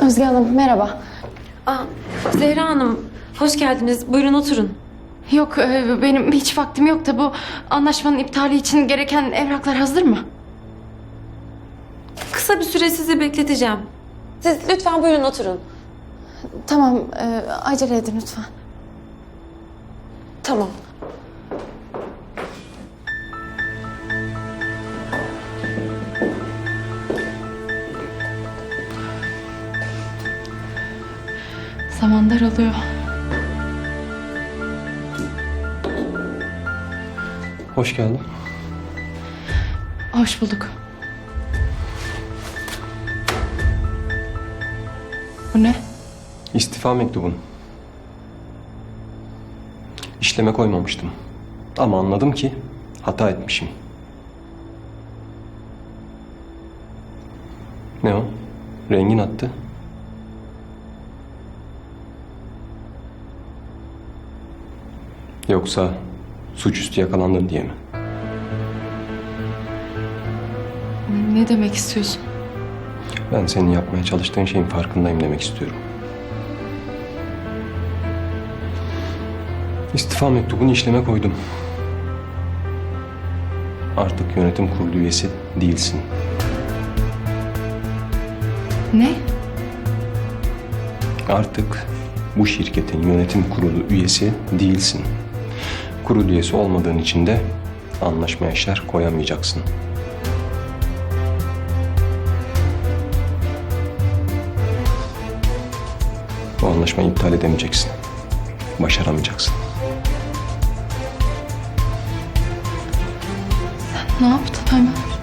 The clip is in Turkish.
Özge Hanım merhaba. Aa, Zehra Hanım, hoş geldiniz. Buyurun oturun. Yok e, benim hiç vaktim yok da bu anlaşmanın iptali için gereken evraklar hazır mı? Kısa bir süre sizi bekleteceğim. Siz lütfen buyurun oturun. Tamam e, acele edin lütfen. Tamam. Zaman daralıyor. Hoş geldin. Hoş bulduk. Bu ne? İstifa mektubun. İşleme koymamıştım. Ama anladım ki hata etmişim. Ne o? Rengin attı. Yoksa suçüstü yakalandın diye mi? Ne demek istiyorsun? Ben senin yapmaya çalıştığın şeyin farkındayım demek istiyorum. İstifa mektubunu işleme koydum. Artık yönetim kurulu üyesi değilsin. Ne? Artık bu şirketin yönetim kurulu üyesi değilsin. Kurul üyesi olmadığın için de anlaşmaya şer koyamayacaksın. Bu anlaşmayı iptal edemeyeceksin. Başaramayacaksın. Ne yaptın hemen?